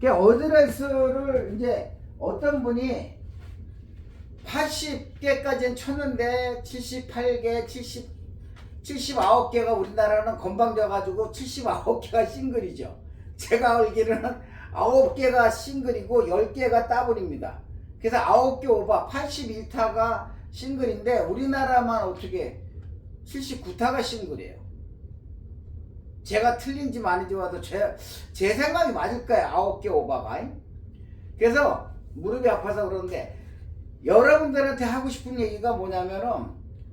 그 어드레스를 이제 어떤 분이 80개까지는 쳤는데 78개, 70, 79개가 우리나라는 건방져가지고 79개가 싱글이죠. 제가 알기로는 9개가 싱글이고 10개가 더블입니다. 그래서 9개 오버 81타가 싱글인데 우리나라만 어떻게 79타가 싱글이에요. 제가 틀린지 많은지 와도 제, 제 생각이 맞을 거예요. 9개 오버가. 그래서 무릎이 아파서 그러는데 여러분들한테 하고 싶은 얘기가 뭐냐면은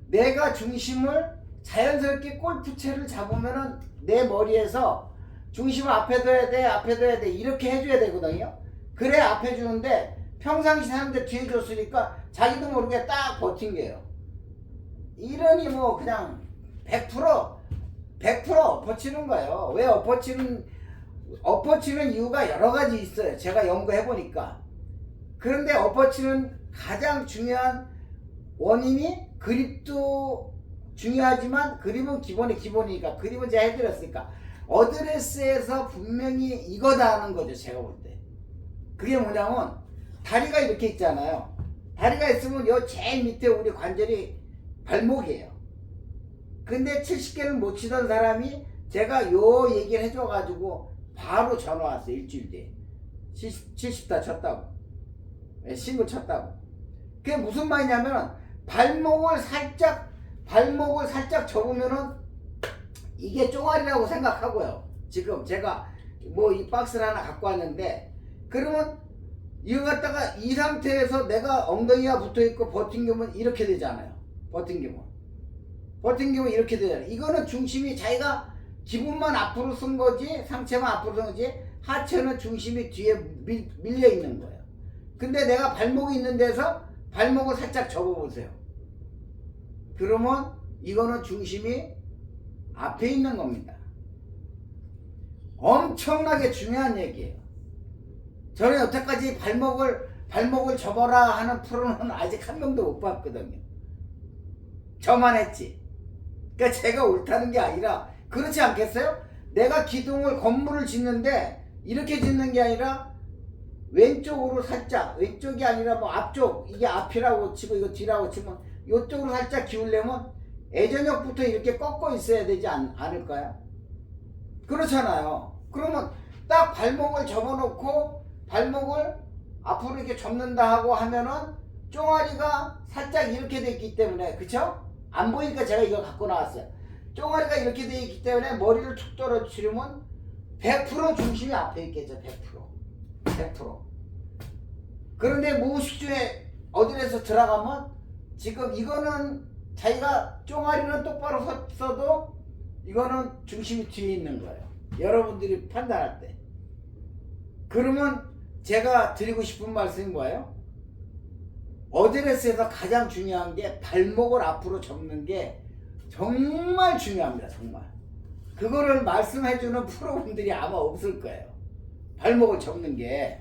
내가 중심을 자연스럽게 골프채를 잡으면은 내 머리에서 중심을 앞에 둬야 돼, 앞에 둬야 돼 이렇게 해줘야 되거든요. 그래 앞에 주는데 평상시 사는데 뒤에 줬으니까 자기도 모르게 딱 버틴 게요. 이러니 뭐 그냥 100% 100% 엎어치는 거예요. 왜 엎어치는 엎어치는 이유가 여러 가지 있어요. 제가 연구해 보니까. 그런데 엎어치는 가장 중요한 원인이 그립도 중요하지만 그립은 기본이 기본이니까 그립은 제가 해드렸으니까 어드레스에서 분명히 이거다 하는 거죠 제가 볼 때 그게 뭐냐면 다리가 이렇게 있잖아요 다리가 있으면 요 제일 밑에 우리 관절이 발목이에요 근데 70개를 못 치던 사람이 제가 요 얘기를 해줘가지고 바로 전화 왔어요 일주일 뒤에. 70, 70다 쳤다고. 예, 싱글 쳤다고. 그게 무슨 말이냐면 발목을 살짝 발목을 살짝 접으면은 이게 쪼가리라고 생각하고요. 지금 제가 뭐 이 박스를 하나 갖고 왔는데 그러면 이거 갖다가 이 상태에서 내가 엉덩이가 붙어 있고 버팅기면 이렇게 되잖아요. 버팅기면 버팅기면 이렇게 되잖아요 이거는 중심이 자기가 기분만 앞으로 쓴 거지 상체만 앞으로 쓴 거지 하체는 중심이 뒤에 밀, 밀려 있는 거예요 근데 내가 발목이 있는 데서 발목을 살짝 접어보세요. 그러면 이거는 중심이 앞에 있는 겁니다. 엄청나게 중요한 얘기예요. 저는 여태까지 발목을 발목을 접어라 하는 프로는 아직 한 명도 못 봤거든요. 저만 했지. 그러니까 제가 옳다는 게 아니라 그렇지 않겠어요? 내가 기둥을 건물을 짓는데 이렇게 짓는 게 아니라 왼쪽으로 살짝 왼쪽이 아니라 뭐 앞쪽 이게 앞이라고 치고 이거 뒤라고 치면 이쪽으로 살짝 기울려면 애전역부터 이렇게 꺾어 있어야 되지 않, 않을까요? 그렇잖아요. 그러면 딱 발목을 접어놓고 발목을 앞으로 이렇게 접는다 하고 하면은 쫑아리가 살짝 이렇게 돼 있기 때문에 그쵸? 안 보이니까 제가 이거 갖고 나왔어요. 쫑아리가 이렇게 돼 있기 때문에 머리를 툭 떨어뜨리면 100% 중심이 앞에 있겠죠. 100%. 100%. 그런데 무의식 중에 어디에서 들어가면 지금 이거는 자기가 쫑아리는 똑바로 섰어도 이거는 중심이 뒤에 있는 거예요. 여러분들이 판단할 때. 그러면 제가 드리고 싶은 말씀이 뭐예요? 어드레스에서 가장 중요한 게 발목을 앞으로 접는 게 정말 중요합니다. 정말. 그거를 말씀해주는 프로분들이 아마 없을 거예요. 발목을 접는 게.